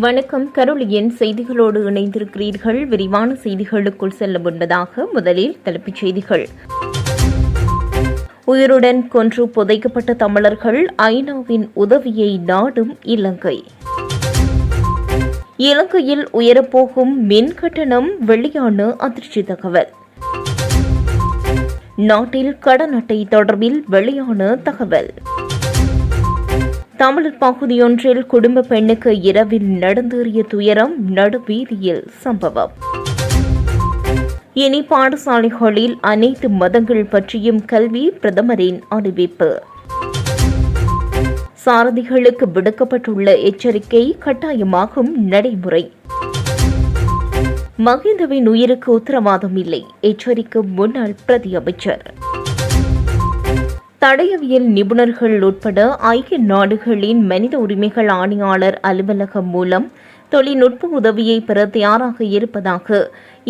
வணக்கம். கருளியின் செய்திகளோடு இணைந்திருக்கிறீர்கள். விரிவான செய்திகளுக்குள் செல்ல முன்பதாக முதலில் தலைப்புச் செய்திகள். உயிருடன் கொன்று புதைக்கப்பட்ட தமிழர்கள் ஐநாவின் உதவியை நாடும் இலங்கை. இலங்கையில் உயரப்போகும் மின் கட்டணம் வெளியான அதிர்ச்சி தகவல். நாட்டில் கடன் அட்டை தொடர்பில் வெளியான தகவல். தமிழர் பகுதியொன்றில் குடும்ப பெண்ணுக்கு இரவில் நடந்தேறிய துயரம் நடுவீதியில் சம்பவம். இனி பாடசாலைகளில் அனைத்து மதங்கள் பற்றியும் கல்வி பிரதமரின் அறிவிப்பு. சாரதிகளுக்கு விடுக்கப்பட்டுள்ள எச்சரிக்கை கட்டாயமாகும் நடைமுறை. மகிந்தவின் உயிருக்கு உத்தரவாதம் இல்லை எச்சரிக்கும் முன்னாள் பிரதி அமைச்சர். தடயவியல் நிபுணர்கள் உட்பட ஐக்கிய நாடுகளின் மனித உரிமைகள் ஆணையாளர் அலுவலகம் மூலம் தொழில்நுட்ப உதவியை பெற தயாராக இருப்பதாக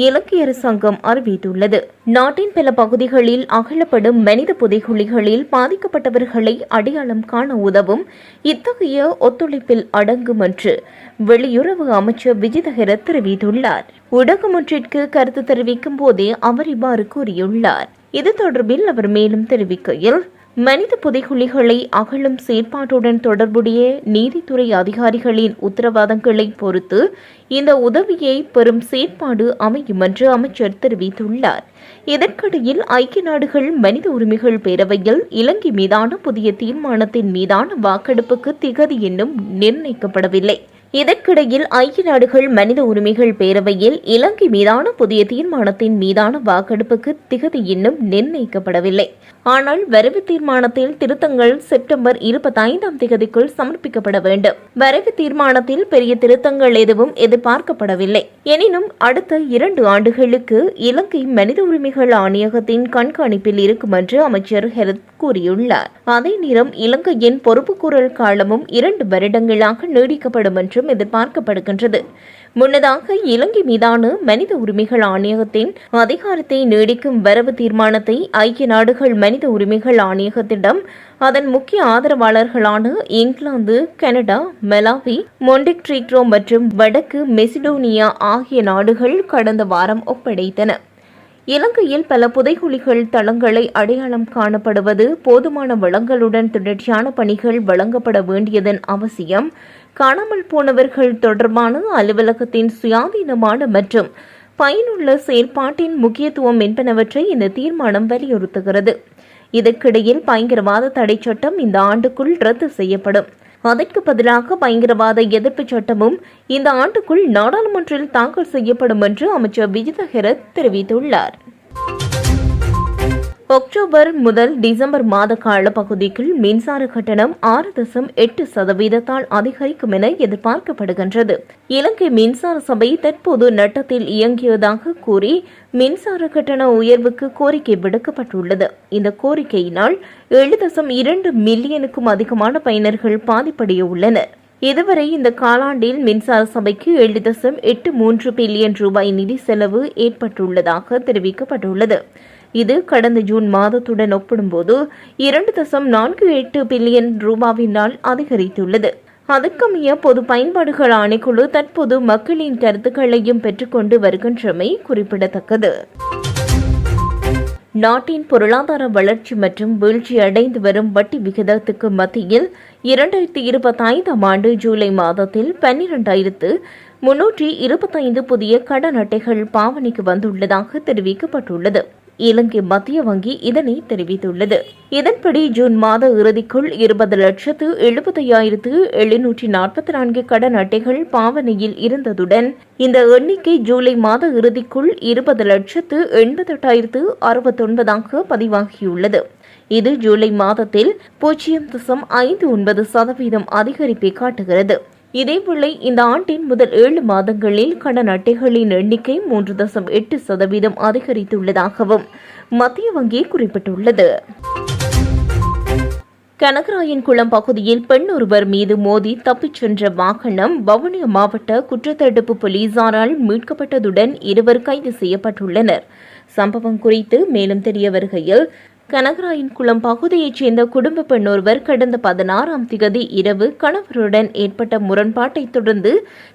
இலங்கை அரசாங்கம் அறிவித்துள்ளது. நாட்டின் பல பகுதிகளில் அகலப்படும் மனித புதைகுழிகளில் பாதிக்கப்பட்டவர்களை அடையாளம் காண உதவும் இத்தகைய ஒத்துழைப்பில் அடங்கும் என்று வெளியுறவு அமைச்சர் விஜிதஹர தெரிவித்துள்ளார். ஊடகம் ஒன்றிற்கு கருத்து தெரிவிக்கும் போதே அவர் இவ்வாறு கூறியுள்ளார். இது தொடர்பில் அவர் மேலும் தெரிவிக்கையில் மனித புதைகுழிகளை அகலும் செயற்பாட்டுடன் தொடர்புடைய நீதித்துறை அதிகாரிகளின் உத்தரவாதங்களை பொறுத்து இந்த உதவியை பெறும் செயற்பாடு அமையும் என்று அமைச்சர் தெரிவித்துள்ளார். இதற்கிடையில் ஐக்கிய நாடுகள் மனித உரிமைகள் பேரவையில் இலங்கை மீதான புதிய தீர்மானத்தின் மீதான வாக்கெடுப்புக்கு திகதி என்னும் நிர்ணயிக்கப்படவில்லை. இதற்கிடையில் ஐக்கிய நாடுகள் மனித உரிமைகள் பேரவையில் இலங்கை மீதான புதிய தீர்மானத்தின் மீதான வாக்கெடுப்புக்கு திகதி இன்னும் நிர்ணயிக்கப்படவில்லை. ஆனால் வரைவு தீர்மானத்தில் திருத்தங்கள் செப்டம்பர் இருபத்தைந்தாம் திகதிக்குள் சமர்ப்பிக்கப்பட வேண்டும். வரைவு தீர்மானத்தில் பெரிய திருத்தங்கள் எதுவும் எதிர்பார்க்கப்படவில்லை. எனினும் அடுத்த இரண்டு ஆண்டுகளுக்கு இலங்கை மனித உரிமைகள் ஆணையகத்தின் கண்காணிப்பில் இருக்கும் என்று அமைச்சர் ஹெரத் கூறியுள்ளார். அதே நேரம் இலங்கையின் பொறுப்புக்கூறல் காலமும் இரண்டு வருடங்களாக நீடிக்கப்படும் என்று என்றும் எதிர்பார்க்கப்படுகின்றது. முன்னதாக இலங்கை மீதான மனித உரிமைகள் ஆணையகத்தின் அதிகாரத்தை நீடிக்கும் வரவு தீர்மானத்தை ஐக்கிய நாடுகள் மனித உரிமைகள் ஆணையகத்திடம் அதன் முக்கிய ஆதரவாளர்களான இங்கிலாந்து கனடா மெலாவி மொண்டிக்ட்ரீக்ரோ மற்றும் வடக்கு மெசிடோனியா ஆகிய நாடுகள் கடந்த வாரம் ஒப்படைத்தன. இலங்கையில் பல புதைகுழிகள் தளங்களை அடையாளம் காணப்படுவது போதுமான வளங்களுடன் தொடர்ச்சியான பணிகள் வழங்கப்பட வேண்டியதன் அவசியம் காணாமல் போனவர்கள் தொடர்பான அலுவலகத்தின் சுயாதீனமான மற்றும் பயனுள்ள செயல்பாட்டின் முக்கியத்துவம் என்பனவற்றை இந்த தீர்மானம் வலியுறுத்துகிறது. இதற்கிடையில் பயங்கரவாத தடை சட்டம் இந்த ஆண்டுக்குள் ரத்து செய்யப்படும். அதற்கு பதிலாக பயங்கரவாத எதிர்ப்பு சட்டமும் இந்த ஆண்டுக்குள் நாடாளுமன்றில் தாக்கல் செய்யப்படும் என்று அமைச்சர் விஜித ஹெரத் தெரிவித்துள்ளார். அக்டோபர் முதல் டிசம்பர் மாத கால பகுதிக்குள் மின்சார கட்டணம் ஆறு தசம் எட்டு சதவீதத்தால் அதிகரிக்கும் என எதிர்பார்க்கப்படுகின்றது. இலங்கை மின்சார சபை தற்போது நட்டத்தில் இயங்கியதாக கூறி மின்சார கட்டண உயர்வுக்கு கோரிக்கை விடுக்கப்பட்டுள்ளது. இந்த கோரிக்கையினால் ஏழு தசம் இரண்டு மில்லியனுக்கும் அதிகமான பயனர்கள் பாதிப்படைய உள்ளனர். இதுவரை இந்த காலாண்டில் மின்சார சபைக்கு ஏழு தசம் எட்டு மூன்று பில்லியன் ரூபாய் நிதி செலவு ஏற்பட்டுள்ளதாக தெரிவிக்கப்பட்டுள்ளது. இது கடந்த ஜூன் மாதத்துடன் ஒப்பிடும்போது இரண்டு தசம் நான்கு எட்டு பில்லியன் ரூபாவினால் அதிகரித்துள்ளது. அதற்கமைய பொது பயன்பாடுகள் ஆணைக்குழு தற்போது மக்களின் கருத்துக்களையும் பெற்றுக்கொண்டு வருகின்றமை குறிப்பிடத்தக்கது. நாட்டின் பொருளாதார வளர்ச்சி மற்றும் வீழ்ச்சி அடைந்து வரும் வட்டி விகிதத்துக்கு மத்தியில் இரண்டாயிரத்தி இருபத்தைந்தாம் ஆண்டு ஜூலை மாதத்தில் பன்னிரண்டாயிரத்து முன்னூற்றி இருபத்தைந்து புதிய கடன் அட்டைகள் பாவனைக்கு வந்துள்ளதாக தெரிவிக்கப்பட்டுள்ளது. இலங்கை மத்திய வங்கி இதனை தெரிவித்துள்ளது. இதன்படி ஜூன் மாத இறுதிக்குள் இருபது லட்சத்து எழுபத்தையாயிரத்து எழுநூற்றி நாற்பத்தி நான்கு கடன் அட்டைகள் பாவனையில் இருந்ததுடன் இந்த எண்ணிக்கை ஜூலை மாத இறுதிக்குள் இருபது லட்சத்து எண்பத்தெட்டாயிரத்து அறுபத்தொன்பதாக பதிவாகியுள்ளது. இது ஜூலை மாதத்தில் பூஜ்ஜியம் தசம் ஐந்து ஒன்பது சதவீதம் அதிகரிப்பை காட்டுகிறது. இதேவேளை இந்த ஆண்டின் முதல் ஏழு மாதங்களில் கடன் அட்டைகளின் எண்ணிக்கை மூன்று தசம் எட்டு சதவீதம் அதிகரித்துள்ளதாகவும் மத்திய வங்கி குறிப்பிட்டுள்ளது. கனகராயன் குளம் பகுதியில் பெண் ஒருவர் மீது மோதி தப்பிச் சென்ற வாகனம் வவுனியா மாவட்ட குற்றத்தடுப்பு போலீசாரால் மீட்கப்பட்டதுடன் இருவர் கைது செய்யப்பட்டுள்ளனர். சம்பவம் குறித்து மேலும் தெரிய வருகையில் கனகராயன் குளம் பகுதியைச் சேர்ந்த குடும்ப பெண் ஒருவர் கடந்த பதினாறாம் திகதி இரவு கணவருடன் ஏற்பட்ட முரண்பாட்டை தொடர்ந்து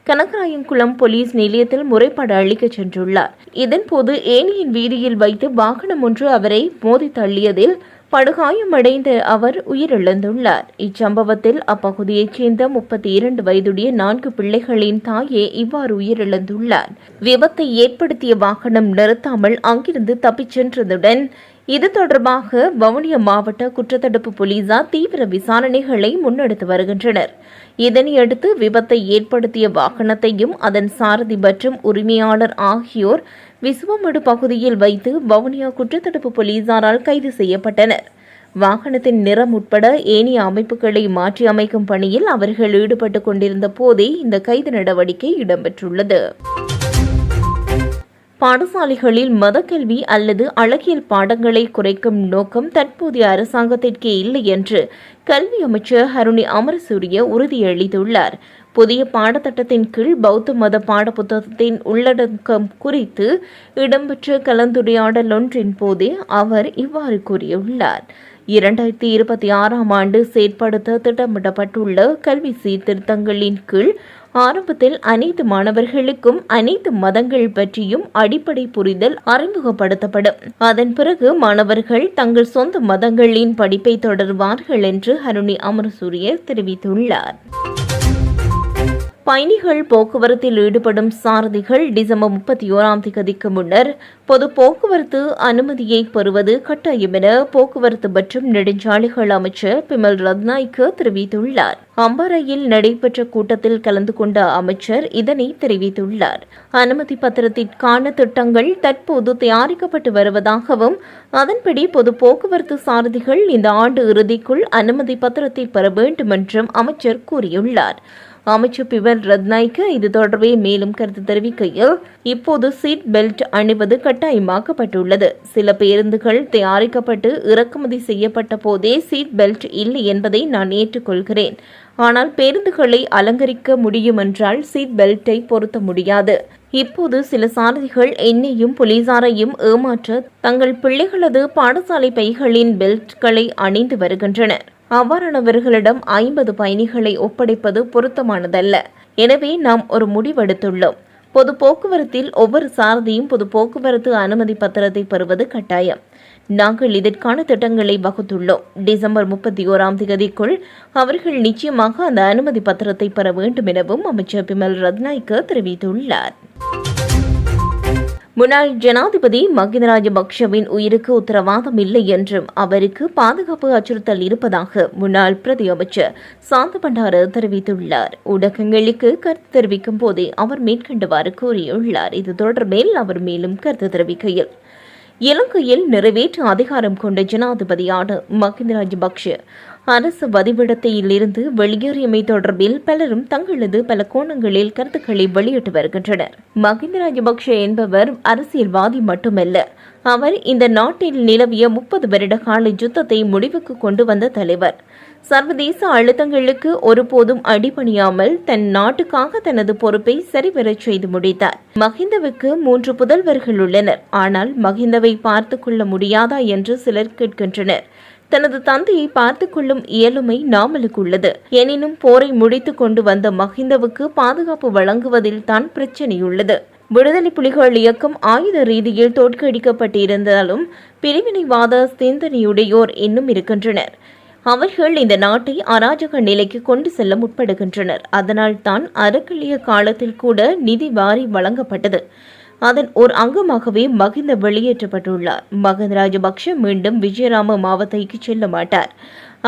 கனகராயன் குளம் போலீஸ் நிலையத்தில் முறைப்பாடு அளிக்கச் சென்றுள்ளார். இதன்போது ஏனியின் வீதியில் வைத்து வாகனம் ஒன்று அவரை மோதி தள்ளியதில் படுகாயமடைந்த அவர் உயிரிழந்துள்ளார். இச்சம்பவத்தில் அப்பகுதியைச் சேர்ந்த முப்பத்தி இரண்டு வயதுடைய நான்கு பிள்ளைகளின் தாயே இவ்வாறு உயிரிழந்துள்ளார். விபத்தை ஏற்படுத்திய வாகனம் நிறுத்தாமல் அங்கிருந்து தப்பிச் சென்றதுடன் இது தொடர்பாக வவுனியா மாவட்ட குற்றத்தடுப்பு போலீசார் தீவிர விசாரணைகளை முன்னெடுத்து வருகின்றனர். இதனையடுத்து விபத்தை ஏற்படுத்திய வாகனத்தையும் அதன் சாரதி மற்றும் உரிமையாளர் ஆகியோர் விசுவமடு பகுதியில் வைத்து வவுனியா குற்றத்தடுப்பு போலீசாரால் கைது செய்யப்பட்டனர். வாகனத்தின் நிறம் உட்பட ஏனைய அமைப்புகளை மாற்றி அமைக்கும் பணியில் அவர்கள் ஈடுபட்டுக் கொண்டிருந்த போதே இந்த கைது நடவடிக்கை இடம்பெற்றுள்ளது. பாடசாலைகளில் மதக்கல்வி அல்லது அழகியல் பாடங்களை குறைக்கும் நோக்கம் தற்போதைய அரசாங்கத்திற்கே இல்லை என்று கல்வி அமைச்சர் ஹருணி அமரசூரிய உறுதியளித்துள்ளார். புதிய பாடத்திட்டத்தின் கீழ் பௌத்த மத பாடப்புத்தகத்தின் உள்ளடக்கம் குறித்து இடம்பெற்ற கலந்துரையாடல் ஒன்றின் போதே அவர் இவ்வாறு கூறியுள்ளார். இரண்டாயிரத்தி இருபத்தி ஆறாம் ஆண்டு செயற்படுத்த திட்டமிடப்பட்டுள்ள கல்வி சீர்திருத்தங்களின் கீழ் ஆரம்பத்தில் அனைத்து மாணவர்களுக்கும் அனைத்து மதங்கள் பற்றியும் அடிப்படை புரிதல் அறிமுகப்படுத்தப்படும். அதன் பிறகு மாணவர்கள் தங்கள் சொந்த மதங்களின் படிப்பை தொடர்வார்கள் என்று ஹருணி அமரசூரிய தெரிவித்துள்ளார். பயணிகள் போக்குவரத்தில் ஈடுபடும் சாரதிகள் டிசம்பர் முப்பத்தி ஓராம் தேதிக்கு முன்னர் பொது போக்குவரத்து அனுமதியை பெறுவது கட்டாயம் என போக்குவரத்து மற்றும் நெடுஞ்சாலைகள் அமைச்சர் பிமல் ரத்நாய்க்கு தெரிவித்துள்ளார். அம்பாறையில் நடைபெற்ற கூட்டத்தில் கலந்து கொண்ட அமைச்சர் இதனை தெரிவித்துள்ளார். அனுமதி பத்திரத்திற்கான திட்டங்கள் தற்போது தயாரிக்கப்பட்டு வருவதாகவும் அதன்படி பொது போக்குவரத்து சாரதிகள் இந்த ஆண்டு இறுதிக்குள் அனுமதி பத்திரத்தை பெற வேண்டும் என்றும் அமைச்சர் கூறியுள்ளார். அமைச்சர் பிவர் ரத்நாய்க்கு இது தொடர்பில் மேலும் கருத்து தெரிவிக்கையில் இப்போது சீட் பெல்ட் அணிவது கட்டாயமாக்கப்பட்டுள்ளது. சில பேருந்துகள் தயாரிக்கப்பட்டு இறக்குமதி செய்யப்பட்ட போதே சீட் பெல்ட் இல்லை என்பதை நான் ஏற்றுக்கொள்கிறேன். ஆனால் பேருந்துகளை அலங்கரிக்க முடியும் என்றால் சீட் பெல்ட்டை பொருத்த முடியாது. இப்போது சில சாரதிகள் என்னையும் போலீசாரையும் ஏமாற்ற தங்கள் பிள்ளைகளது பாடசாலை பைகளின் பெல்ட்களை அணிந்து வருகின்றனர். அவ்வாறானவர்களிடம் ஐம்பது பயணிகளை ஒப்படைப்பது பொருத்தமானதல்ல. எனவே நாம் ஒரு முடிவெடுத்துள்ளோம். பொது போக்குவரத்தில் ஒவ்வொரு சாரதியும் பொது போக்குவரத்து அனுமதி பத்திரத்தை பெறுவது கட்டாயம். நாங்கள் இதற்கான திட்டங்களை வகுத்துள்ளோம். டிசம்பர் முப்பத்தி ஓராம் தேதிக்குள் அவர்கள் நிச்சயமாக அந்த அனுமதி பத்திரத்தை பெற வேண்டும் எனவும் அமைச்சர் பிமல் ரத்நாய்க்கு தெரிவித்துள்ளார். முன்னாள் ஜனாதிபதி மகிந்த ராஜபக்ஷவின் உயிருக்கு உத்தரவாதம் இல்லை என்றும் அவருக்கு பாதுகாப்பு அச்சுறுத்தல் இருப்பதாக முன்னாள் பிரதி அமைச்சர் சாந்த பண்டார தெரிவித்துள்ளார். ஊடகங்களுக்கு கருத்து தெரிவிக்கும் போதே அவர் மேற்கண்டவாறு கூறியுள்ளார். இது தொடர்பில் அவர் மேலும் கருத்து தெரிவிக்கையில் இலங்கையில் நிறைவேற்று அதிகாரம் கொண்ட ஜனாதிபதியான மகிந்த ராஜபக்ஷ அரசு வதிவிடத்தையிலிருந்து வெளியேறியமை தொடர்பில் பலரும் தங்களது பல கோணங்களில் கருத்துக்களை வெளியிட்டு வருகின்றனர். மகிந்த ராஜபக்ஷ என்பவர் அரசியல்வாதி மட்டுமல்ல அவர் இந்த நாட்டில் நிலவிய முப்பது வருட கால யுத்தத்தை முடிவுக்கு கொண்டு வந்த தலைவர். சர்வதேச அழுத்தங்களுக்கு ஒருபோதும் அடிபணியாமல் தன் நாட்டுக்காக தனது பொறுப்பை சரிவரச் செய்து முடித்தார். மஹிந்தவுக்கு மூன்று புதல்வர்கள் உள்ளனர். ஆனால் மஹிந்தவை பார்த்துக் கொள்ள முடியாதா என்று சிலர் கேட்கின்றனர். தனது தந்தையை பார்த்துக் கொள்ளும் இயலுமை நாமலுக்கு உள்ளது எனினும் போரை முடித்துக் கொண்டு வந்த மஹிந்தவுக்கு பாதுகாப்பு வழங்குவதில் தான் பிரச்சனையுள்ளது. விடுதலை புலிகள் இயக்கம் ஆயுத ரீதியில் தோற்கடிக்கப்பட்டிருந்தாலும் பிரிவினைவாத சிந்தனையுடையோர் இன்னும் இருக்கின்றனர். அவர்கள் இந்த நாட்டை அராஜக நிலைக்கு கொண்டு செல்ல முற்படுகின்றனர். அதனால் தான் அறக்கலிய காலத்தில் கூட நிதி வாரி வழங்கப்பட்டது. அதன் ஒரு அங்கமாகவே மகிந்த வெளியேற்றப்பட்டுள்ளார். மகிந்த ராஜபக்ஷ மீண்டும் விஜயராம மாவத்தைக்கு செல்ல மாட்டார்.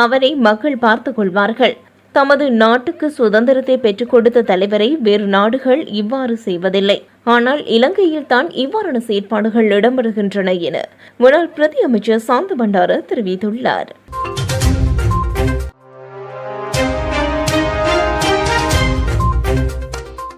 அவரை மக்கள் பார்த்துக் கொள்வார்கள். தமது நாட்டுக்கு சுதந்திரத்தை பெற்றுக் கொடுத்த தலைவரை வேறு நாடுகள் இவ்வாறு செய்வதில்லை. ஆனால் இலங்கையில் தான் இவ்வாறான செயற்பாடுகள் இடம்பெறுகின்றன என முன்னாள் பிரதி அமைச்சர் சாந்த பண்டார தெரிவித்துள்ளார்.